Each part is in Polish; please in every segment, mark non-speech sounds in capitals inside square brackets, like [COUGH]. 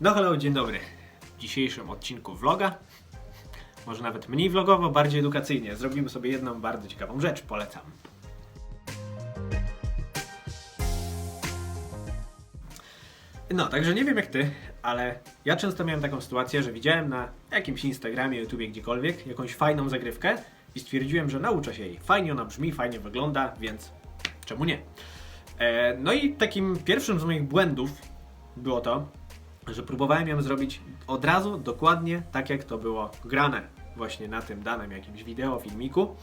No hello, dzień dobry. W dzisiejszym odcinku vloga, może nawet mniej vlogowo, bardziej edukacyjnie, zrobimy sobie jedną bardzo ciekawą rzecz, polecam. No, także nie wiem jak ty, ale ja często miałem taką sytuację, że widziałem na jakimś Instagramie, YouTubie, gdziekolwiek jakąś fajną zagrywkę i stwierdziłem, że nauczę się jej. Fajnie ona brzmi, fajnie wygląda, więc czemu nie? E, no i takim pierwszym z moich błędów było to, że próbowałem ją zrobić od razu, dokładnie tak jak to było grane właśnie na tym danym jakimś wideo, filmiku.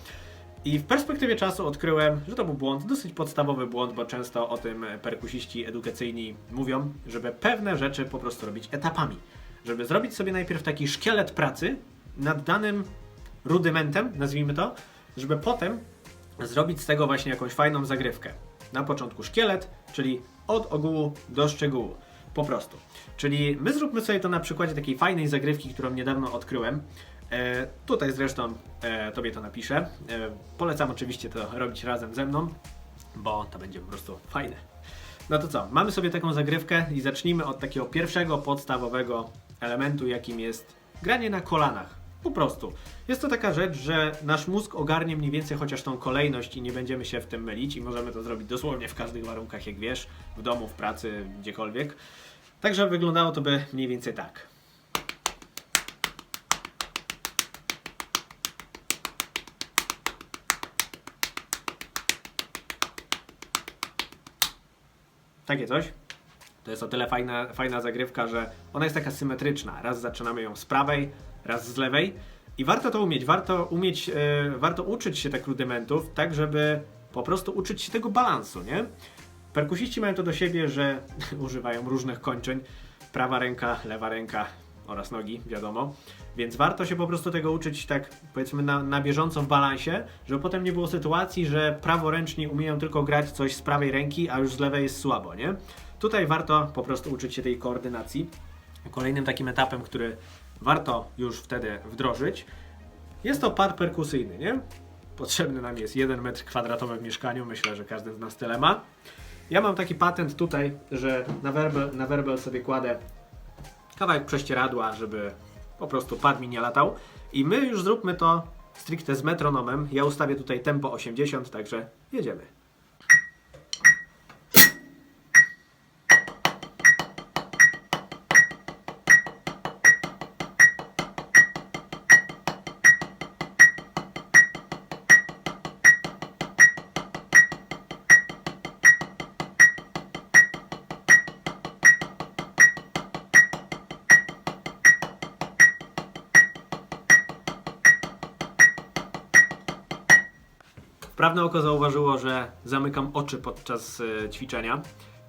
I w perspektywie czasu odkryłem, że to był błąd, dosyć podstawowy błąd, bo często o tym perkusiści edukacyjni mówią, żeby pewne rzeczy po prostu robić etapami. Żeby zrobić sobie najpierw taki szkielet pracy nad danym rudymentem, nazwijmy to, żeby potem zrobić z tego właśnie jakąś fajną zagrywkę. Na początku szkielet, czyli od ogółu do szczegółu. Po prostu. Czyli my zróbmy sobie to na przykładzie takiej fajnej zagrywki, którą niedawno odkryłem. E, tutaj zresztą e, tobie to napiszę. E, polecam oczywiście to robić razem ze mną, bo to będzie po prostu fajne. No to co, mamy sobie taką zagrywkę i zacznijmy od takiego pierwszego podstawowego elementu, jakim jest granie na kolanach. Po prostu. Jest to taka rzecz, że nasz mózg ogarnie mniej więcej chociaż tą kolejność i nie będziemy się w tym mylić i możemy to zrobić dosłownie w każdych warunkach, jak wiesz, w domu, w pracy, gdziekolwiek. Także wyglądało to by mniej więcej tak. Takie coś. To jest o tyle fajna, fajna zagrywka, że ona jest taka symetryczna. Raz zaczynamy ją z prawej, raz z lewej. I warto to umieć. Warto umieć, e, warto uczyć się tych rudymentów, tak żeby po prostu uczyć się tego balansu, nie? Perkusiści mają to do siebie, że [LAUGHS] używają różnych kończeń. Prawa ręka, lewa ręka oraz nogi, wiadomo. Więc warto się po prostu tego uczyć tak powiedzmy na, na bieżąco w balansie, żeby potem nie było sytuacji, że praworęczni umieją tylko grać coś z prawej ręki, a już z lewej jest słabo, nie? Tutaj warto po prostu uczyć się tej koordynacji. Kolejnym takim etapem, który warto już wtedy wdrożyć, jest to pad perkusyjny, nie? Potrzebny nam jest 1 metr kwadratowy w mieszkaniu, myślę, że każdy z nas tyle ma. Ja mam taki patent tutaj, że na werbel, na werbel sobie kładę kawałek prześcieradła, żeby po prostu pad mi nie latał. I my już zróbmy to stricte z metronomem. Ja ustawię tutaj tempo 80, także jedziemy. Wprawne oko zauważyło, że zamykam oczy podczas e, ćwiczenia.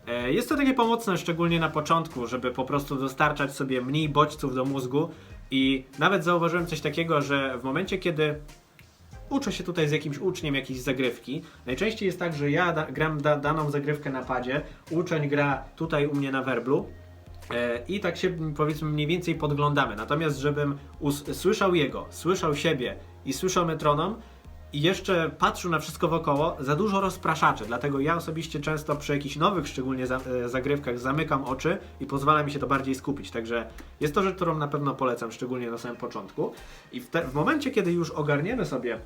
E, Jest to takie pomocne, szczególnie na początku, żeby po prostu dostarczać sobie mniej bodźców do mózgu. I nawet zauważyłem coś takiego, że w momencie, kiedy uczę się tutaj z jakimś uczniem jakiejś zagrywki, najczęściej jest tak, że ja da, gram da, daną zagrywkę na padzie, uczeń gra tutaj u mnie na werblu. E, I tak się powiedzmy mniej więcej podglądamy. Natomiast żebym us- słyszał jego, słyszał siebie i słyszał metronom, i jeszcze patrzył na wszystko wokoło, za dużo rozpraszaczy. Dlatego ja osobiście często przy jakichś nowych, szczególnie za, e, zagrywkach, zamykam oczy i pozwala mi się to bardziej skupić. Także jest to rzecz, którą na pewno polecam, szczególnie na samym początku. I w, te, w momencie, kiedy już ogarniemy sobie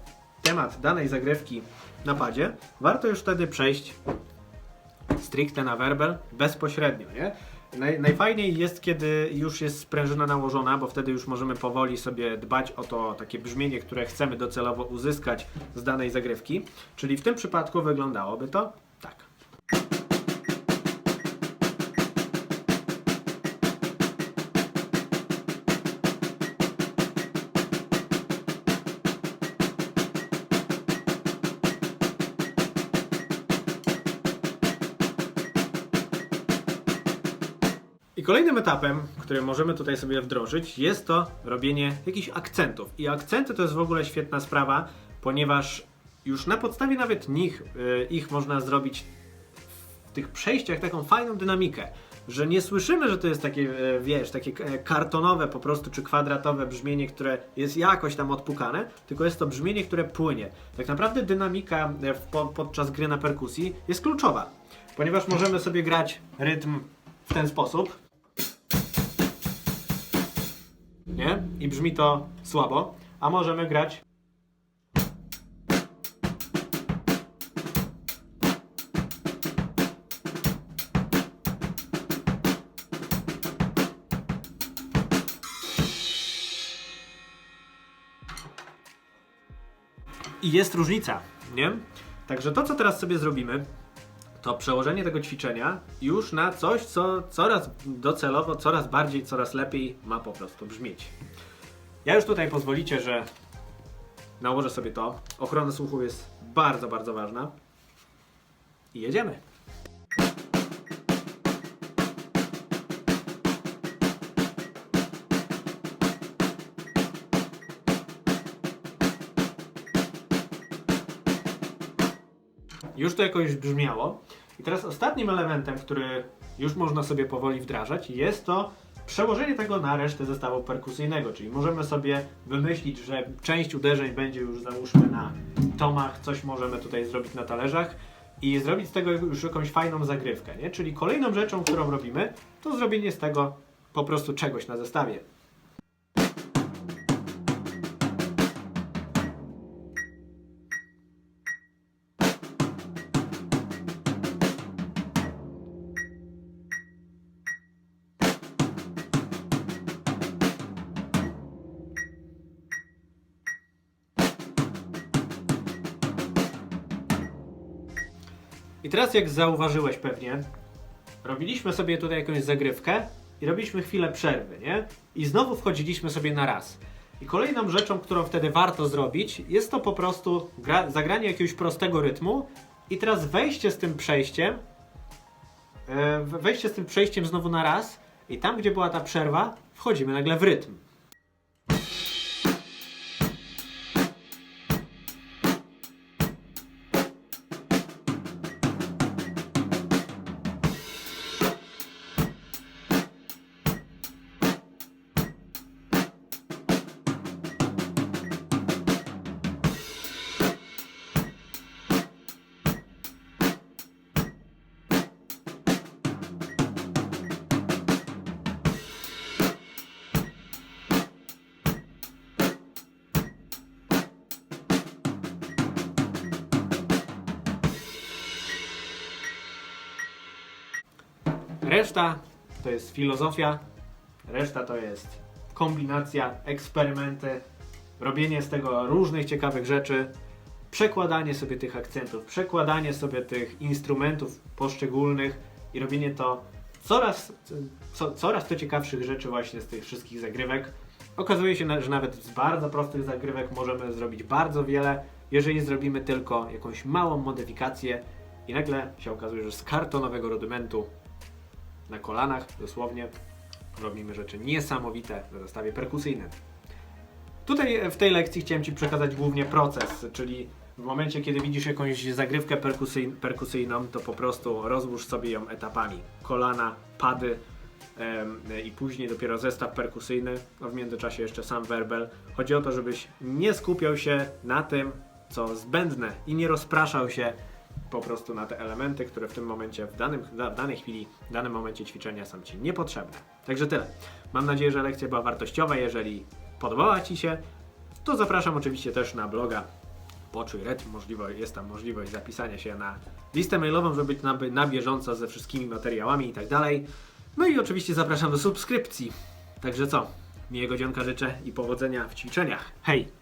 temat danej zagrywki na padzie, warto już wtedy przejść stricte na werbel bezpośrednio, nie? Naj, najfajniej jest, kiedy już jest sprężyna nałożona, bo wtedy już możemy powoli sobie dbać o to takie brzmienie, które chcemy docelowo uzyskać z danej zagrywki. Czyli w tym przypadku wyglądałoby to tak. I kolejnym etapem, który możemy tutaj sobie wdrożyć, jest to robienie jakichś akcentów. I akcenty to jest w ogóle świetna sprawa, ponieważ już na podstawie nawet nich, y, ich można zrobić w tych przejściach taką fajną dynamikę, że nie słyszymy, że to jest takie, e, wiesz, takie e, kartonowe po prostu, czy kwadratowe brzmienie, które jest jakoś tam odpukane, tylko jest to brzmienie, które płynie. Tak naprawdę dynamika e, podczas gry na perkusji jest kluczowa, ponieważ możemy sobie grać rytm w ten sposób. I brzmi to słabo, a możemy grać. I jest różnica, nie? Także to, co teraz sobie zrobimy, to przełożenie tego ćwiczenia już na coś, co coraz docelowo, coraz bardziej, coraz lepiej ma po prostu brzmieć. Ja już tutaj pozwolicie, że nałożę sobie to. Ochrona słuchu jest bardzo, bardzo ważna. I jedziemy. Już to jakoś brzmiało. I teraz ostatnim elementem, który już można sobie powoli wdrażać, jest to przełożenie tego na resztę zestawu perkusyjnego. Czyli możemy sobie wymyślić, że część uderzeń będzie już załóżmy na tomach, coś możemy tutaj zrobić na talerzach i zrobić z tego już jakąś fajną zagrywkę. Nie? Czyli kolejną rzeczą, którą robimy, to zrobienie z tego po prostu czegoś na zestawie. I teraz jak zauważyłeś pewnie, robiliśmy sobie tutaj jakąś zagrywkę i robiliśmy chwilę przerwy, nie? I znowu wchodziliśmy sobie na raz. I kolejną rzeczą, którą wtedy warto zrobić, jest to po prostu gra, zagranie jakiegoś prostego rytmu i teraz wejście z tym przejściem, e, wejście z tym przejściem znowu na raz i tam, gdzie była ta przerwa, wchodzimy nagle w rytm. Reszta to jest filozofia, reszta to jest kombinacja, eksperymenty, robienie z tego różnych ciekawych rzeczy, przekładanie sobie tych akcentów, przekładanie sobie tych instrumentów poszczególnych i robienie to coraz, co, coraz to ciekawszych rzeczy właśnie z tych wszystkich zagrywek. Okazuje się, że nawet z bardzo prostych zagrywek możemy zrobić bardzo wiele, jeżeli zrobimy tylko jakąś małą modyfikację i nagle się okazuje, że z kartonowego rudymentu na kolanach, dosłownie, robimy rzeczy niesamowite na zestawie perkusyjnym. Tutaj e, w tej lekcji chciałem Ci przekazać głównie proces, czyli w momencie, kiedy widzisz jakąś zagrywkę perkusy, perkusyjną, to po prostu rozłóż sobie ją etapami. Kolana, pady i później dopiero zestaw perkusyjny, a w międzyczasie jeszcze sam werbel. Chodzi o to, żebyś nie skupiał się na tym, co zbędne i nie rozpraszał się po prostu na te elementy, które w tym momencie, w, danym, w danej chwili, w danym momencie ćwiczenia są Ci niepotrzebne. Także tyle. Mam nadzieję, że lekcja była wartościowa. Jeżeli podobała Ci się, to zapraszam oczywiście też na bloga Poczuj Rytm. Możliwe, jest tam możliwość zapisania się na listę mailową, żeby być na, na bieżąco ze wszystkimi materiałami i tak dalej. No i oczywiście zapraszam do subskrypcji. Także co? Miłego dzionka życzę i powodzenia w ćwiczeniach. Hej!